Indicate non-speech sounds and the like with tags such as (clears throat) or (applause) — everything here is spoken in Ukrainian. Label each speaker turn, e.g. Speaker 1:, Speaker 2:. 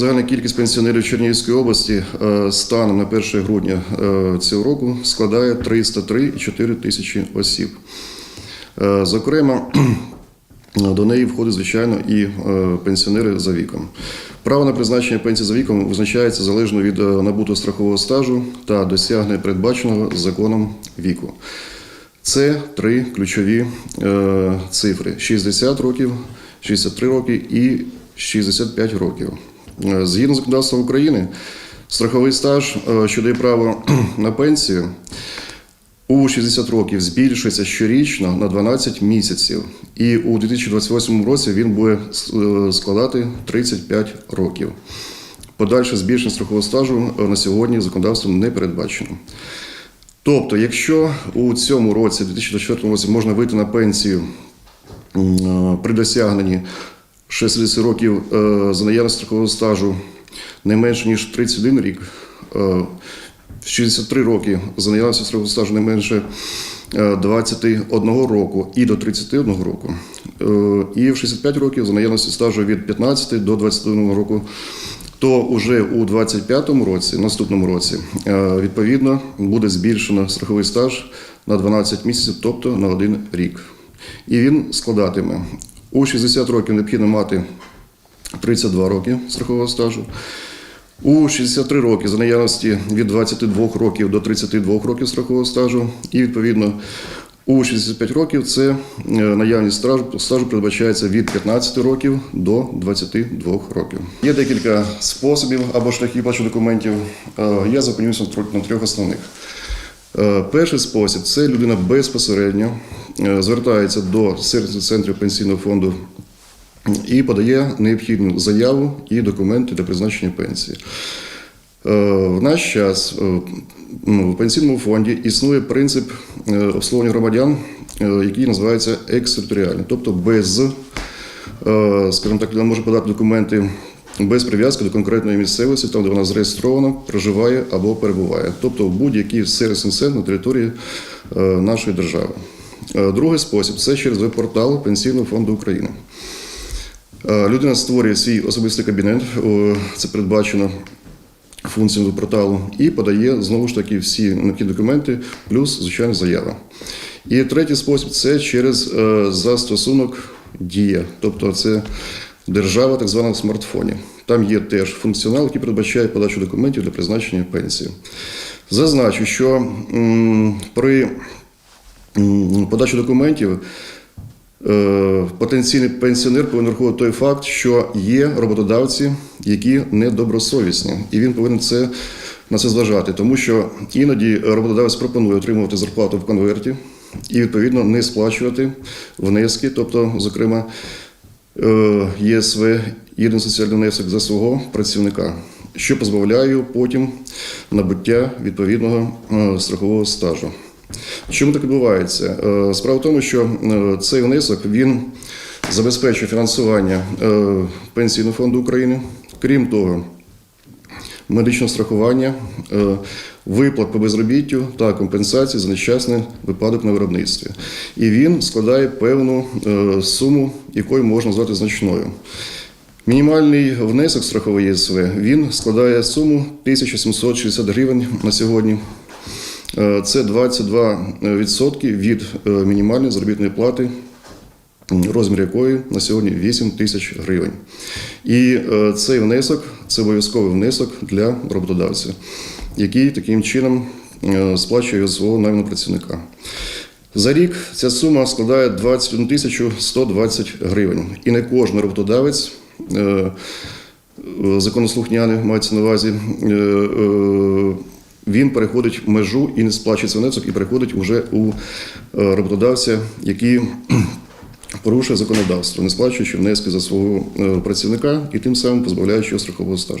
Speaker 1: Загальна кількість пенсіонерів Чернігівської області е, станом на 1 грудня е, цього року складає 303,4 тисячі осіб. Е, Зокрема, (clears throat) до неї входить, звичайно, і пенсіонери за віком. Право на призначення пенсії за віком визначається залежно від набутого страхового стажу та досягнення передбаченого законом віку. Це три ключові цифри: 60 років, 63 роки і 65 років. Е, Згідно законодавства України, страховий стаж, е, що дає право (clears throat) на пенсію, у 60 років збільшується щорічно на 12 місяців, і у 2028 році він буде е, складати 35 років. Подальше збільшення страхового стажу на сьогодні законодавством не передбачено. Тобто, якщо у цьому році, 2024 році, можна вийти на пенсію при досягненні 60 років е, за наявності страхового стажу. Не менше ніж 31 рік, е, в 63 роки. За наявності страхового стажу не менше е, 21 року і до 31 року, е, і в 65 років за наявності стажу від 15 до 21 року то вже у 25-му році, наступному році, е, відповідно, буде збільшено страховий стаж на 12 місяців, тобто на один рік. І він складатиме у 60 років необхідно мати 32 роки страхового стажу. У 63 роки за наявності від 22 років до 32 років страхового стажу, і відповідно у 65 років це е, наявність стажу, стажу передбачається від 15 років до 22 років. Є декілька способів або шляхів плачу документів. Е, Я зупинюся на трьох- основних. Е, Перший спосіб це людина безпосередньо звертається до центрів пенсійного фонду і подає необхідну заяву і документи для призначення пенсії. Е, В наш час е, ну, в пенсійному фонді існує принцип е, обслуговування громадян, е, який називається екстериторіальний, тобто без, е, скажімо так, людина може подати документи без прив'язки до конкретної місцевості, там, де вона зареєстрована, проживає або перебуває, тобто в будь-який сервісний центр на території е, нашої держави. Е, Другий спосіб це через веб-портал Пенсійного фонду України. Е, Людина створює свій особистий кабінет, це передбачено функцією порталу, і подає знову ж таки всі необхідні документи, плюс, звичайно, заява. І третій спосіб це через е, застосунок Дія, тобто це держава, так звана в смартфоні. Там є теж функціонал, який передбачає подачу документів для призначення пенсії. Зазначу, що при м, подачі документів. Е, Потенційний пенсіонер повинен враховувати той факт, що є роботодавці, які недобросовісні, і він повинен це на це зважати, тому що іноді роботодавець пропонує отримувати зарплату в конверті і відповідно не сплачувати внески, тобто, зокрема, е, ЄСВ, єдиний соціальний внесок за свого працівника, що позбавляє потім набуття відповідного е, страхового стажу. Чому так відбувається? Е, Справа в тому, що е, цей внесок він забезпечує фінансування е, Пенсійного фонду України. Крім того, медичного страхування, виплат по безробіттю та компенсації за нещасний випадок на виробництві. І він складає певну суму, якою можна назвати значною. Мінімальний внесок страхової ЄСВ він складає суму 1760 гривень на сьогодні. Е, Це 22% від е, мінімальної заробітної плати, розмір якої на сьогодні 8 тисяч гривень. І е, цей внесок це обов'язковий внесок для роботодавця, який таким чином е, сплачує свого найманого працівника. За рік ця сума складає 21 тисячу 120 гривень. І не кожен роботодавець е, е, законослухняний мається на увазі. Він переходить межу і не сплачує внесок, і переходить уже у е, роботодавця, який (clears throat) порушує законодавство, не сплачуючи внески за свого е, працівника і тим самим позбавляючи його страхового стажу.